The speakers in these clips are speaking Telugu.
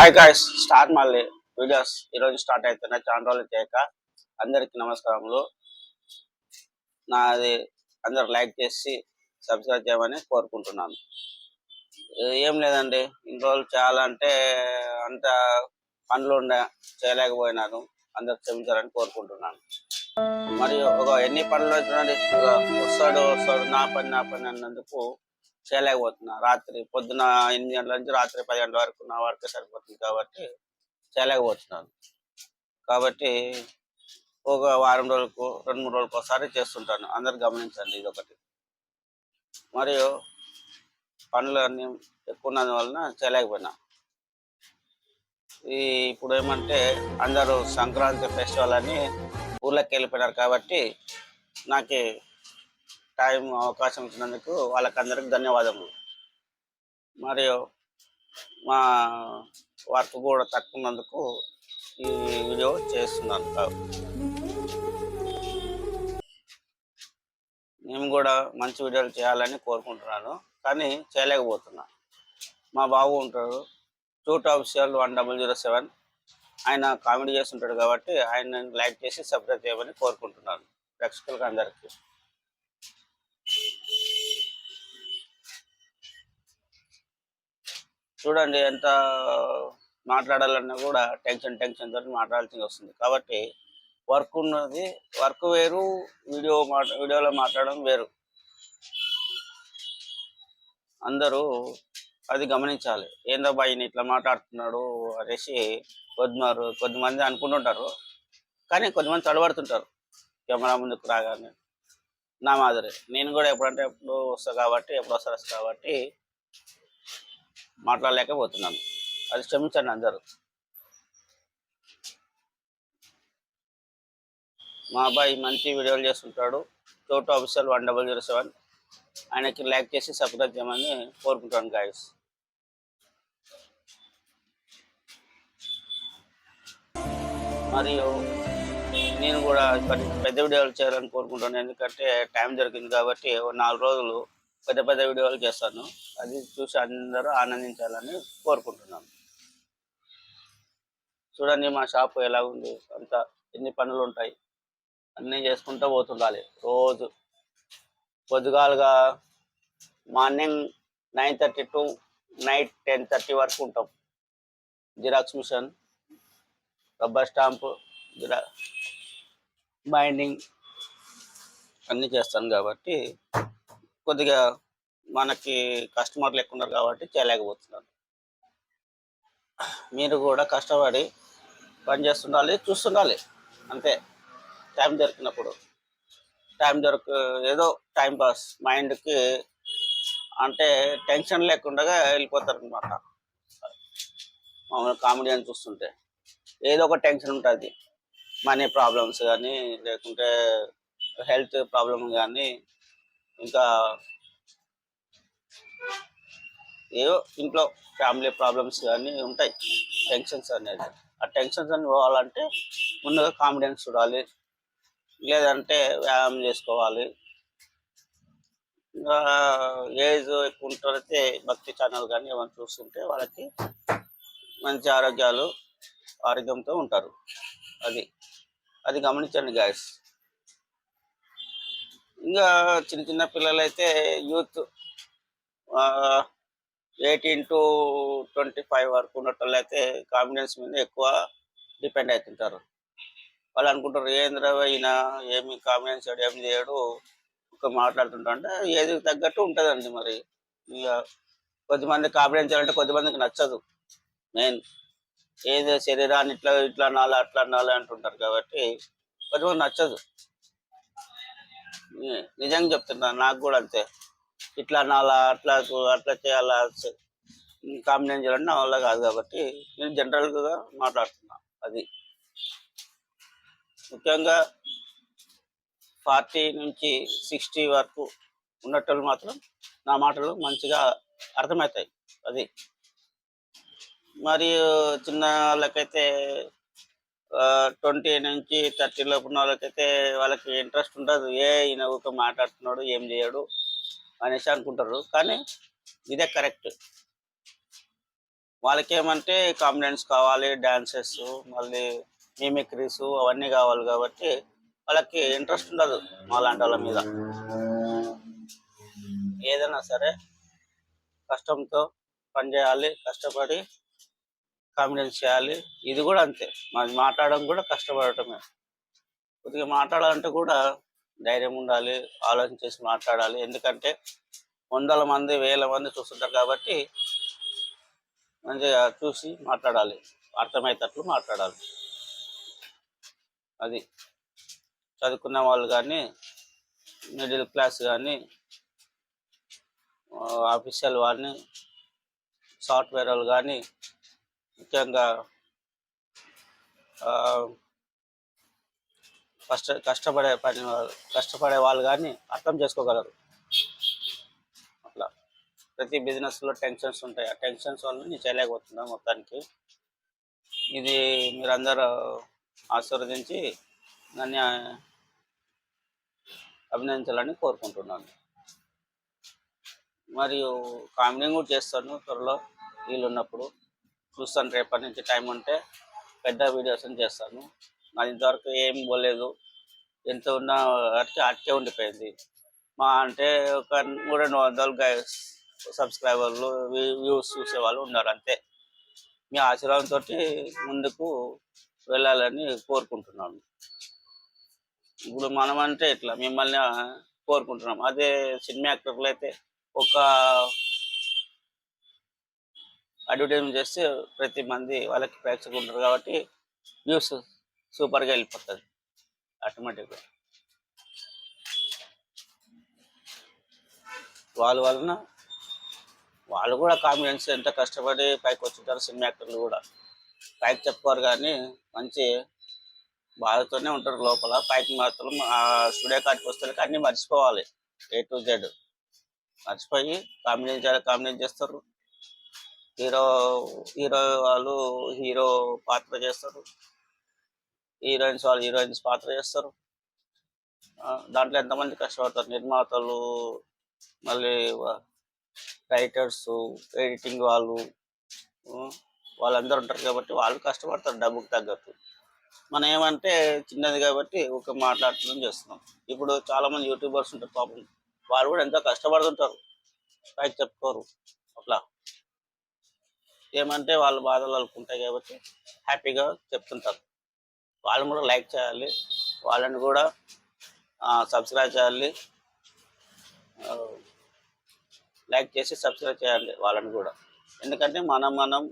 హాయ్ గాయస్ స్టార్ట్ మళ్ళీ వీడియోస్ ఈరోజు స్టార్ట్ అవుతున్నాయి చాలా రోజులు చేయక అందరికి నమస్కారములు. నాది అందరు లైక్ చేసి సబ్స్క్రైబ్ చేయమని కోరుకుంటున్నాను. ఏం లేదండి ఇన్ని రోజులు చాలా అంటే అంత పనులు ఉండే చేయలేకపోయినాను. అందరు క్షమించాలని కోరుకుంటున్నాను. మరియు ఒక ఎన్ని పనులు చూడండి వస్తాడు వస్తాడు నా పని నా పని అన్నందుకు చేయలేకపోతున్నా. రాత్రి పొద్దున ఎనిమిది గంటల నుంచి రాత్రి పది గంటల వరకు నా వరకే సరిపోతుంది కాబట్టి చేయలేకపోతున్నాను. కాబట్టి ఒక వారం రోజులకు రెండు మూడు రోజులకు ఒకసారి చేస్తుంటాను. అందరు గమనించండి ఇది ఒకటి మరియు పనులు ఎక్కువ ఉన్నందు వలన చేయలేకపోయినా. ఈ ఇప్పుడు ఏమంటే అందరూ సంక్రాంతి ఫెస్టివల్ అని ఊళ్ళకి వెళ్ళిపోయినారు కాబట్టి నాకు టైం అవకాశం ఇచ్చినందుకు వాళ్ళకందరికి ధన్యవాదములు. మరియు మా వర్క్ కూడా తక్కువన్నందుకు ఈ వీడియో చేస్తున్నాను. మేము కూడా మంచి వీడియోలు చేయాలని కోరుకుంటున్నాను కానీ చేయలేకపోతున్నా. మా బాబు ఉంటాడు two official one double zero seven. ఆయన కామెడీ చేస్తుంటాడు కాబట్టి ఆయన లైక్ చేసి సబ్స్క్రైబ్ చేయమని కోరుకుంటున్నాను. ప్రేక్షకులకు అందరికీ. చూడండి ఎంత మాట్లాడాలన్నా కూడా టెన్షన్ టెన్షన్ తోటి మాట్లాడాల్సి వస్తుంది. కాబట్టి వర్క్ ఉన్నది వర్క్ వేరు వీడియో మాట వీడియోలో మాట్లాడడం వేరు. అందరూ అది గమనించాలి. ఏందో ఈయన ఇట్లా మాట్లాడుతున్నాడు అనేసి కొద్దిమారు కొద్దిమంది అనుకుంటుంటారు. కానీ కొద్దిమంది తడబడుతుంటారు. కెమెరా ముందుకు రాగానే. నా మాదిరి. నేను కూడా ఎప్పుడంటే ఎప్పుడు వస్తా కాబట్టి ఎప్పుడు వస్తారు కాబట్టి మాట్లాడలేకపోతున్నాను. అది క్షమించండి అందరూ. మా అబ్బాయి మంచి వీడియోలు చేస్తుంటాడు. Toto officer one double zero seven. ఆయనకి లైక్ చేసి సబ్స్క్రైబ్ చేయమని కోరుకుంటాను గాయస్. మరియు నేను కూడా పెద్ద వీడియోలు చేయాలని కోరుకుంటాను ఎందుకంటే టైం దొరికింది కాబట్టి నాలుగు రోజులు పెద్ద పెద్ద వీడియోలు చేస్తాను. అది చూసి అందరూ ఆనందించాలని కోరుకుంటున్నాను చూడండి మా షాప్ ఎలా ఉంది అంత ఎన్ని పనులు ఉంటాయి అన్నీ చేసుకుంటూ పోతుండాలి. రోజు పొద్దుగాలుగా morning nine thirty to night ten thirty వరకు ఉంటాం. జిరాక్స్ మిషన్ రబ్బర్ స్టాంపు జిరా బైండింగ్ అన్నీ చేస్తాను కాబట్టి కొద్దిగా మనకి కస్టమర్లు ఎక్కువ ఉన్నారు కాబట్టి చేయలేకపోతున్నారు. మీరు కూడా కష్టపడి పని చేస్తుండాలి చూస్తుండాలి. అంతే. టైం దొరికినప్పుడు. టైం దొరక ఏదో టైం పాస్ మైండ్కి అంటే టెన్షన్ లేకుండా వెళ్ళిపోతారు అనమాట మామూలు కామెడీ అని చూస్తుంటే. ఏదో ఒక టెన్షన్ ఉంటుంది. మనీ ప్రాబ్లమ్స్ కానీ లేకుంటే హెల్త్ ప్రాబ్లమ్ కానీ ఇంకా ఏవో ఇంట్లో ఫ్యామిలీ ప్రాబ్లమ్స్ కానీ ఉంటాయి. టెన్షన్స్ అనేది. ఆ టెన్షన్స్ అని పోవాలంటే ముందుగా కాన్ఫిడెన్స్ చూడాలి. లేదంటే వ్యాయామం చేసుకోవాలి. ఇంకా ఏజ్ ఎక్కువ ఉంటారైతే భక్తి ఛానల్ కానీ ఏమైనా చూస్తుంటే వాళ్ళకి మంచి ఆరోగ్యాలు ఆరోగ్యంతో ఉంటారు. అది అది గమనించండి గాయస్ ఇంకా చిన్న చిన్న పిల్లలైతే youth eighteen to twenty five వరకు ఉన్నట్టు అయితే కాన్ఫిడెన్స్ మీద ఎక్కువ డిపెండ్ అవుతుంటారు వాళ్ళు అనుకుంటారు ఏంద్ర ఈయన? ఏమి కాన్ఫిడెన్స్ చేయడు ఏమి చేయడు? ఒక మాట్లాడుతుంటా అంటే ఏది తగ్గట్టు ఉంటుందండి మరి. ఇక కొద్దిమంది కాన్ఫిడెన్స్ చేయాలంటే కొద్దిమందికి నచ్చదు. మెయిన్ ఏదో శరీరాన్ని ఇట్లా ఇట్లా అనాలి అట్లా అనాలి అంటుంటారు కాబట్టి కొద్దిమంది నచ్చదు. నిజంగా చెప్తున్నా నాకు కూడా అంతే. ఇట్లా అనాలా అట్లా అట్లా చేయాలా కాంబినేషన్ చేయాలంటే నా వల్ల కాదు కాబట్టి నేను జనరల్గా మాట్లాడుతున్నా అది. ముఖ్యంగా ఫార్టీ నుంచి సిక్స్టీ వరకు ఉన్నట్టు మాత్రం నా మాటలు మంచిగా అర్థమవుతాయి అది. మరియు చిన్న వాళ్ళకైతే ట్వంటీ నుంచి థర్టీ లోపు ఉన్న వాళ్ళకైతే వాళ్ళకి ఇంట్రెస్ట్ ఉండదు ఏ ఈయన ఒక మాట్లాడుతున్నాడు ఏం చేయడు. అనేసి అనుకుంటారు. కానీ ఇదే కరెక్ట్. వాళ్ళకేమంటే కాంబినెన్స్ కావాలి డాన్సెస్ మళ్ళీ మిమిక్రీస్ అవన్నీ కావాలి కాబట్టి వాళ్ళకి ఇంట్రెస్ట్ ఉండదు మాలాంటి వాళ్ళ మీద. ఏదైనా సరే కష్టంతో పని చేయాలి కష్టపడి కాంబినెన్స్ చేయాలి. ఇది కూడా అంతే. మాట్లాడడం కూడా కష్టపడటమే. కొద్దిగా మాట్లాడాలంటే కూడా ధైర్యం ఉండాలి ఆలోచన చేసి మాట్లాడాలి. ఎందుకంటే వందల మంది వేల మంది చూస్తుంటారు కాబట్టి మంచిగా చూసి మాట్లాడాలి. అర్థమయ్యేటట్లు మాట్లాడాలి. అది చదువుకున్న వాళ్ళు కానీ మిడిల్ క్లాస్ కానీ ఆఫీషియల్ వాళ్ళని సాఫ్ట్వేర్ వాళ్ళు కానీ ముఖ్యంగా కష్ట కష్టపడే పని వాళ్ళు కష్టపడే వాళ్ళు కానీ అర్థం చేసుకోగలరు. అట్లా. ప్రతి బిజినెస్లో టెన్షన్స్ ఉంటాయి. ఆ టెన్షన్స్ వల్ల నేను చేయలేకపోతున్నా మొత్తానికి. ఇది మీరందరూ ఆశీర్వదించి నన్ను అభినందించాలని కోరుకుంటున్నాను. మరియు కామెడీ కూడా చేస్తాను త్వరలో వీలున్నప్పుడు. చూస్తాను రేపటి నుంచి టైం ఉంటే పెద్ద వీడియోస్ చేస్తాను. నాది ఇంతవరకు ఏం పోలేదు. ఎంత ఉన్నా అట్టే అట్టే ఉండిపోయింది. మా అంటే ఒక మూడు రెండు వందలు సబ్స్క్రైబర్లు వ్యూస్ చూసే వాళ్ళు ఉన్నారు అంతే. మీ ఆశీర్వాదంతో ముందుకు వెళ్ళాలని కోరుకుంటున్నాను ఇప్పుడు మనం అంటే ఇట్లా మిమ్మల్ని కోరుకుంటున్నాం. అదే సినిమా యాక్టర్లు అయితే ఒక అడ్వర్టైజ్మెంట్ చేస్తే ప్రతి మంది వాళ్ళకి ప్రేక్షకులు ఉంటారు కాబట్టి న్యూస్ సూపర్గా వెళ్ళిపోతుంది. ఆటోమేటిక్గా. వాళ్ళ వలన వాళ్ళు కూడా కామెడియన్స్ ఎంత కష్టపడి పైకి వచ్చుంటారు సినిమా యాక్టర్లు కూడా. పైకి చెప్పుకోరు కానీ మంచి బాధతోనే ఉంటారు లోపల. పైకి మాత్రం స్టూడియో కార్డుకి వస్తే కానీ మర్చిపోవాలి. A to Z. మర్చిపోయి కామెడీ చేయాలి కామెడీ చేస్తారు. హీరో హీరో వాళ్ళు హీరో పాత్ర చేస్తారు. హీరోయిన్స్ వాళ్ళు హీరోయిన్స్ పాత్ర చేస్తారు. దాంట్లో ఎంతమంది కష్టపడతారు? నిర్మాతలు మళ్ళీ రైటర్స్ ఎడిటింగ్ వాళ్ళు వాళ్ళందరూ ఉంటారు కాబట్టి వాళ్ళు కష్టపడతారు డబ్బుకి తగ్గట్టు. మనం ఏమంటే చిన్నది కాబట్టి ఒక మాట్లాడటం చేస్తున్నాం. ఇప్పుడు చాలామంది యూట్యూబర్స్ ఉంటారు పాపం. వాళ్ళు కూడా ఎంతో కష్టపడుతుంటారు. పైకి చెప్పుకోరు. అట్లా. ఏమంటే వాళ్ళ బాధలు వాళ్ళకు ఉంటాయి కాబట్టి హ్యాపీగా చెప్తుంటారు. వాళ్ళని కూడా లైక్ చేయాలి వాళ్ళని కూడా సబ్స్క్రైబ్ చేయాలి లైక్ చేసి సబ్స్క్రైబ్ చేయాలి వాళ్ళని కూడా. ఎందుకంటే మనం మనం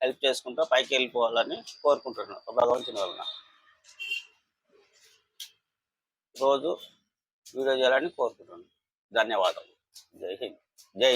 హెల్ప్ చేసుకుంటూ పైకి వెళ్ళిపోవాలని కోరుకుంటున్నాను భగవంతుని వలన. రోజు వీడియో చేయాలని కోరుకుంటున్నాను ధన్యవాదాలు. జై హింద్. జై